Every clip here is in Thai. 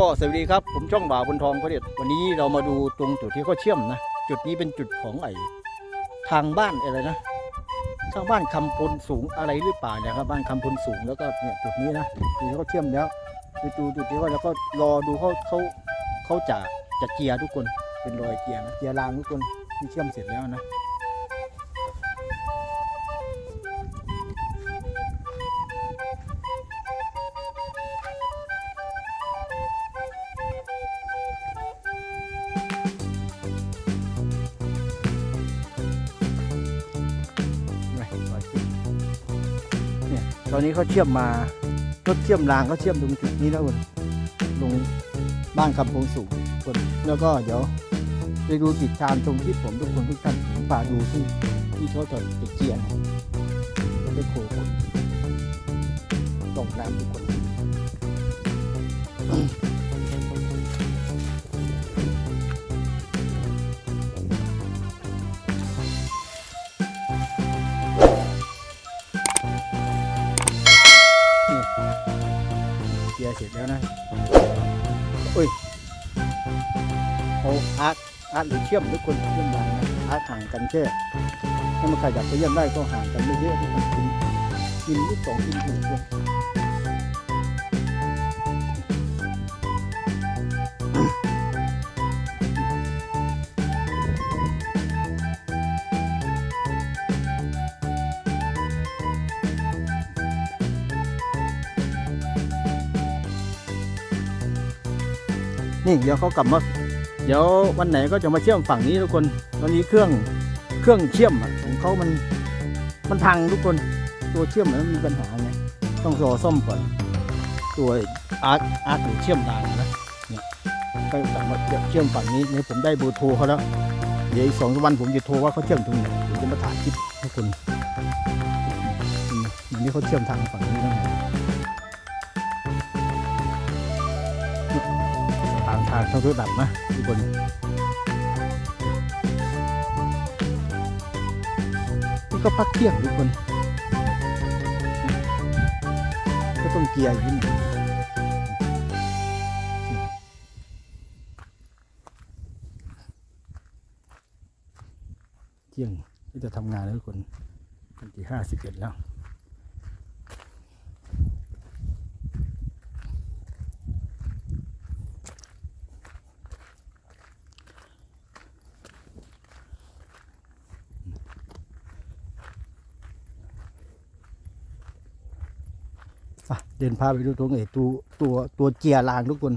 ก็สวัสดีครับ ผมช่องบ่าวบนทองพระเดชวันนี้เรามาดูตรงจุดที่เขาเชื่อมนะ จุดนี้เป็นจุดของไอ้ทางบ้านอะไรนะทางบ้านคำพลสูงอะไรหรือเปล่าเนี่ยครับบ้านคำพลสูงแล้วก็เนี่ยจุดนี้นะจุดที่เขาเชื่อมแล้วไปดูจุดนี้ว่าแล้วก็รอดูเขาเขาเขาจะจะเจียร์ทุกคนเป็นรอยเจียร์นะเจียร์รางทุกคนที่เชื่อมเสร็จแล้วนะ ตอนนี้เขาเชื่อมมารถเชื่อมรางเขาเชื่อมตรงจุดนี้แล้วคนลงบ้านคำพงสูงคนแล้วก็เดี๋ยวไปดูติดตามตรงที่ผมทุกคนทุกท่านผมฝาดูที่ที่เขาจอดติดเกียร์นะได้โคคนส่งน้ำทุกคน เกียร์เสร็จแล้วนะอุ้ยเอาอาร์ตอาร์ตหรือเชื่อมทุกคนเชื่อมรางนะอาร์ตห่างกันแค่ให้มันขยับไปเยี่ยมได้ก็ห่างกันไม่เยอะที่มันกินกินที่สองกินถึงคน นี่เดี๋ยวเขากลับมาเดี๋ยววันไหนก็จะมาเชื่อมฝั่งนี้ทุกคนตอนนี้เครื่องเครื่องเชื่อมอะของเขามันมันพังทุกคนตัวเชื่อมมันมีปัญหาไงต้องรอซ่อมก่อนตัวอาร์ตอาร์ตหรือเชื่อมรางนะเนี่ยก็กลับมาเชื่อมฝั่งนี้เนี่ยผมได้เบอร์โทรเขาแล้วเดี๋ยวอีกสองวันผมจะโทรว่าเขาเชื่อมตรงไหนผมจะมาถ่ายคลิปให้คุณอืมวันนี้เขาเชื่อมทางฝั่งนี้แล้วไงางทางต้องระดับนะทุกคนนี่ก็พักเที่ยงทุกคน ก็ต้องเกียร์อยู่นี่เที่ยงที่จะทำงานแล้วทุกคนวันที่ห้าสิบเอ็ดแล้ว เดินพาไปดูตรงไอ้ตัวตัวตัวเจียรางทุกคน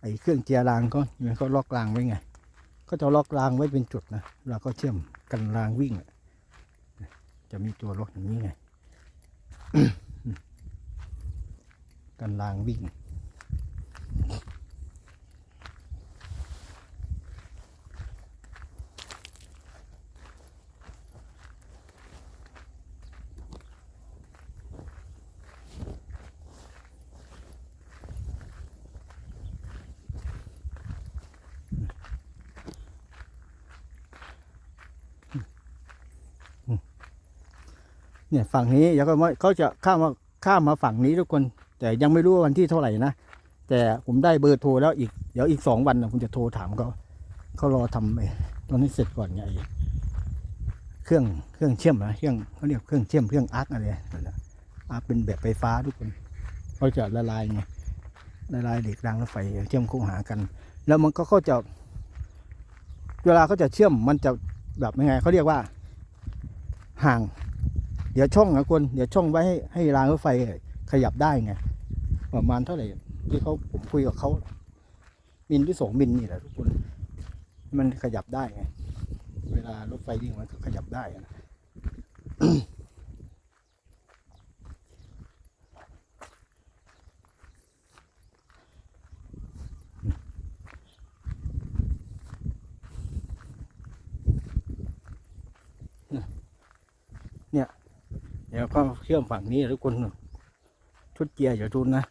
ไอ้เครื่องเจียรางก็มันก็ล็อกรางไว้ไง ก็จะล็อกรางไว้เป็นจุดนะเราก็เชื่อมกันรางวิ่งจะมีตัวล็อกอย่างนี้ไงกันรางวิ่ง เนี่ยฝั่งนี้เดี๋ยวก็มาเขาจะข้ามมาข้ามมาฝั่งนี้ทุกคน แต่ยังไม่รู้ว่าวันที่เท่าไหร่นะแต่ผมได้เบอร์โทรแล้วอีกเดี๋ยวอีกสองวันนะผมจะโทรถามเขาเขารอทำไอ้ตอนนี้เสร็จก่อนไงเครื่องเครื่องเชื่อมนะเครื่องเขาเรียกเครื่องเชื่อมเครื่องอาร์คอะไรนะอาร์คเป็นแบบไฟฟ้าทุกคนเขาจะละลายไงละลายเหล็กรางรถไฟเชื่อมเข้าหากัน แล้วมันก็เขาจะ เวลาเขาจะเชื่อมมันจะแบบยังไงเขาเรียกว่า ห่าง เดี๋ยวช่องนะคนเดี๋ยวช่องไว้ให้ให้รางรถไฟขยับได้ไง ประมาณเท่าไหร่ที่เขาผมคุยกับเขามินที่สองมินนี่แหละทุกคน มันขยับได้ไง เวลารถไฟวิ่งมันก็ขยับได้นะ เดี๋ยวก็เชื่อมฝั่งนี้ทุกคนชุดเกียร์อย่าทุนนะ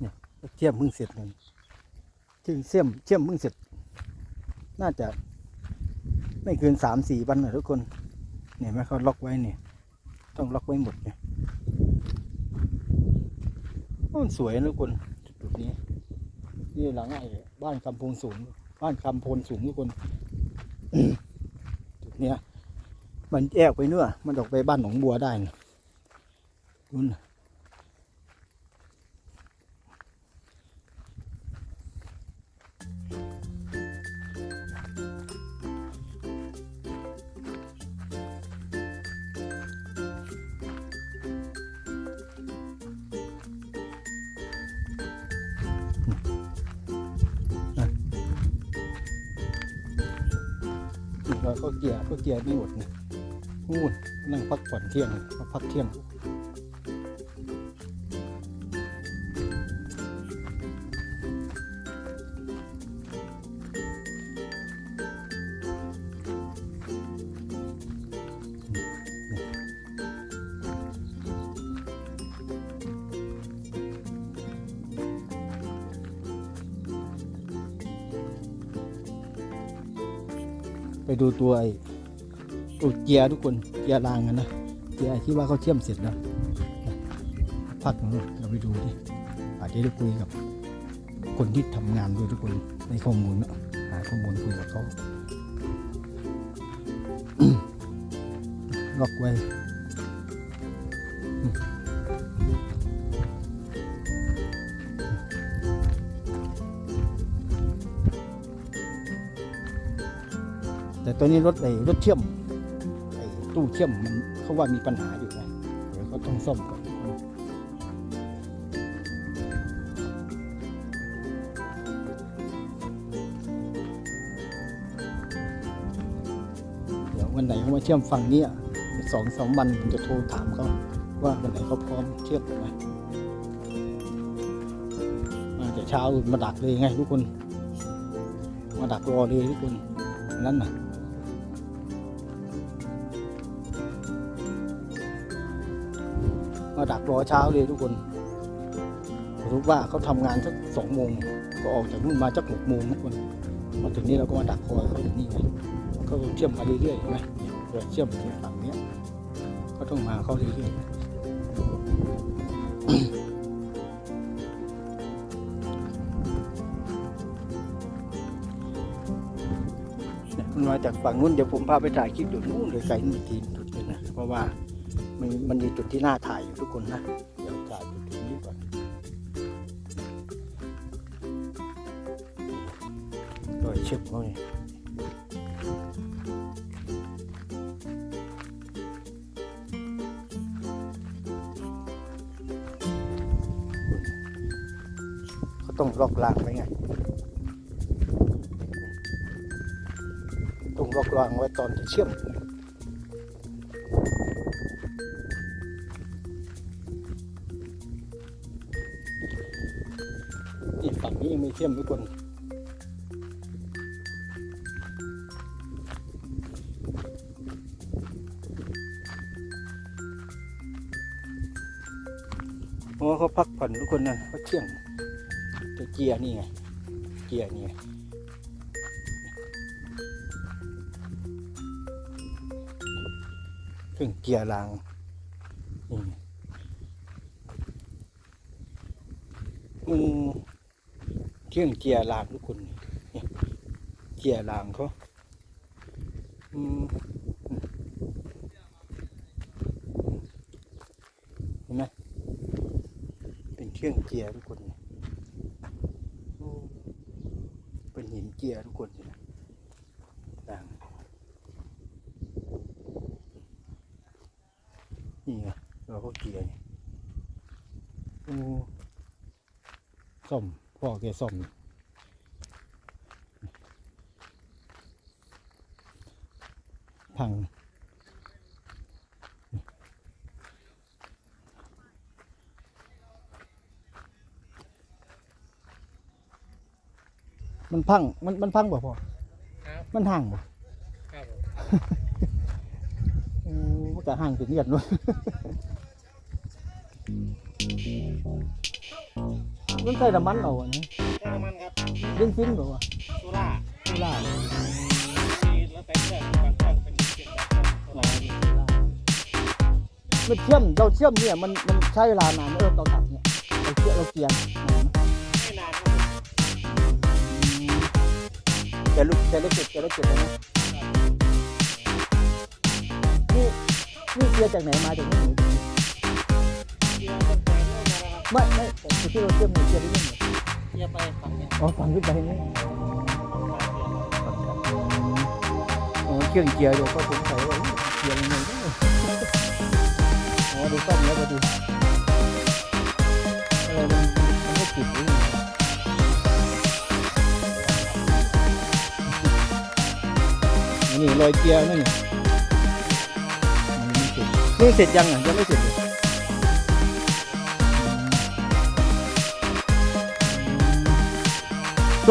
เนี่ยเชื่อมมึงเสร็จเลยเชื่อเชื่อมเชื่อมมึงเสร็จ น่าจะ ไม่เกินสามสี่วันนะทุกคน เนี่ยไหมเขาล็อกไว้เนี่ย ต้องล็อกไว้หมดเนี่ยโอ้ มันสวยนะทุกคนจุดนี้นี่หลังไอ้บ้านคำโพนสูง บ้านคำโพนสูงทุกคนจุดเนี้ย มันแยกไปเนื้อมันออกไปบ้านหนองบัวได้นะคุณ เราก็เกียร์ก็เกียร์ไม่หมดนะนู่นนั่งพักผ่อนเที่ยงเขาพักเที่ยง ดูตัวไอ้ตัวเกียร์ทุกคนเกียร์รางกันนะเกียร์ที่ว่าเขาเชื่อมเสร็จแล้วพักนึงเราไปดูดิอาจจะได้คุยกับ คนที่ทำงานด้วยทุกคนในข้อมูลนะหาข้อมูลคุยกับเขาล็อกไว้ แต่ตัวนี้รถไอ้รถเชื่อมไอ้ตู้เชื่อมมันเขาว่ามีปัญหาอยู่นะเดี๋ยวเขาต้องซ่อมก่อนเดี๋ยววันไหนเขามาเชื่อมฝั่งนี้สองสองวันผมจะโทรถามเขาว่าวันไหนเขาพร้อมเชื่อมไหมมาแต่เช้ามาดักเลยไงทุกคน มาดักรอเลยทุกคนนั่นน่ะ มาดักรอเช้าเลยทุกคนรู้ว่าเขาทำงานสักสองโมงก็ออกจากนู่นมาสักหกโมงทุกคนมาถึงนี่เราก็มาดักคอยเขาถึงนี่ไงเขาเชื่อมมาเรื่อยๆเห็นไหมเดี๋ยวเชื่อมถึงฝั่งนี้ก็ต้องมาเขาเรื่อยๆเนี่ยมันมาจากฝั่งนู้นเดี๋ยวผมพาไปถ่ายคลิปจุดนู้นเลยไกลนู่นอีกทีจุดนึงนะเพราะว่า มันมันมีจุดที่น่าถ่ายอยู่ทุกคนนะ เดี๋ยวถ่ายจุดนี้ก่อนรอยเชือกเขาเนี่ยเขาต้องล็อกรางไว้ไงต้องล็อกรางไว้ตอนที่เชื่อม นี้ยังไม่เชื่อมทุกคนเพราะว่าเขาพักผ่อนทุกคนนะเขาเที่ยงแต่เกียร์นี่ไงเกียร์นี่ไงเครื่องเกียร์รางนี่ไงอืม เครื่องเกียร์รางทุกคนเนี่ยเกียร์รางเขาเห็นไหมเป็นเครื่องเกียร์ทุกคนเป็นหินเกียร์ทุกคนนี่นะรางนี่ไงเราก็เกียร์นี่โอ้ซ่อม แกซ่อมพังมันพัง มันมันพังบ่พอครับมันห่างบ่ครับผมโอ้มันก็ห่างถึงเงียดด้วย มันใส่น้ำมันเหรอวะเนี่ใช้น้ำมันครับเบนซินหรอวะโซล่าไม่ได้มีแล้วแต่เครื่องบางเครื่องเป็นเสียงแบบโซล่ามันเชื่อมเราเชื่อมเนี่ยมันมันใช้เวลานานไหมเออเราตัดเนี่ยเราเชื่อมเราเกียร์นานไหมไม่นานครับแกลูกแกลูกเจ็ดแกลูกเจ็ดเลยนะนี่นี่เกียร์จากไหนมาจากไหนเกียร์จาก ไม่ไม่แต่ที่เราเชื่อมเนี่ยเกียร์ที่นี่เหรอเกียร์ไปฝั่งเนี้ยอ๋อฝั่งขึ้นไปนี่ฝั่งขวาเกียร์อ๋อเครื่องเกียร์เดี๋ยวก็สงสัยว่าเอ๊ะเกียร์ยังไงเนอะอ๋อเดี๋ยวซ่อมแล้วพอดีอะไรมันมันไม่ติดหรือยังไงอันนี่รอยเกียร์นั่นนี่อืมไม่เสร็จนี่เสร็จยังอะยังไม่เสร็จเลย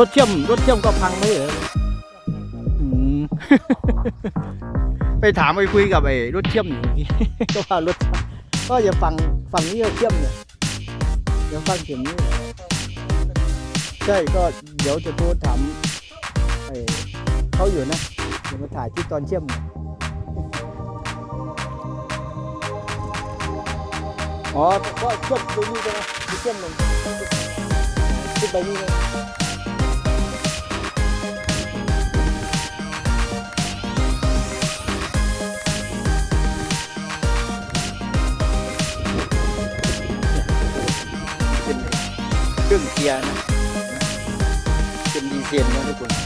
ถเชื่อมรถเชื่อมก็พังไม่เหรออืม ไปถามไปคุยกับไอ้รถเชื่อมอยู่เมื่อกี้ ก็ว่ารถก็อย่าฟังฝั่งนี้ก็เชื่อมเนี่ยเดี๋ยวฟังเสียงนี้ใช่ก็เดี๋ยวจะโทรถามไอ้เขาอยู่นะเดี๋ยวมาถ่ายที่ตอนเชื่อมเนี่ยอ๋อก็เชื่อมไปนี่ใช่ไหมมีเชื่อมลงขึ้นไปนี่เลย เซียนะเป็นดีเซียนนะทุกคน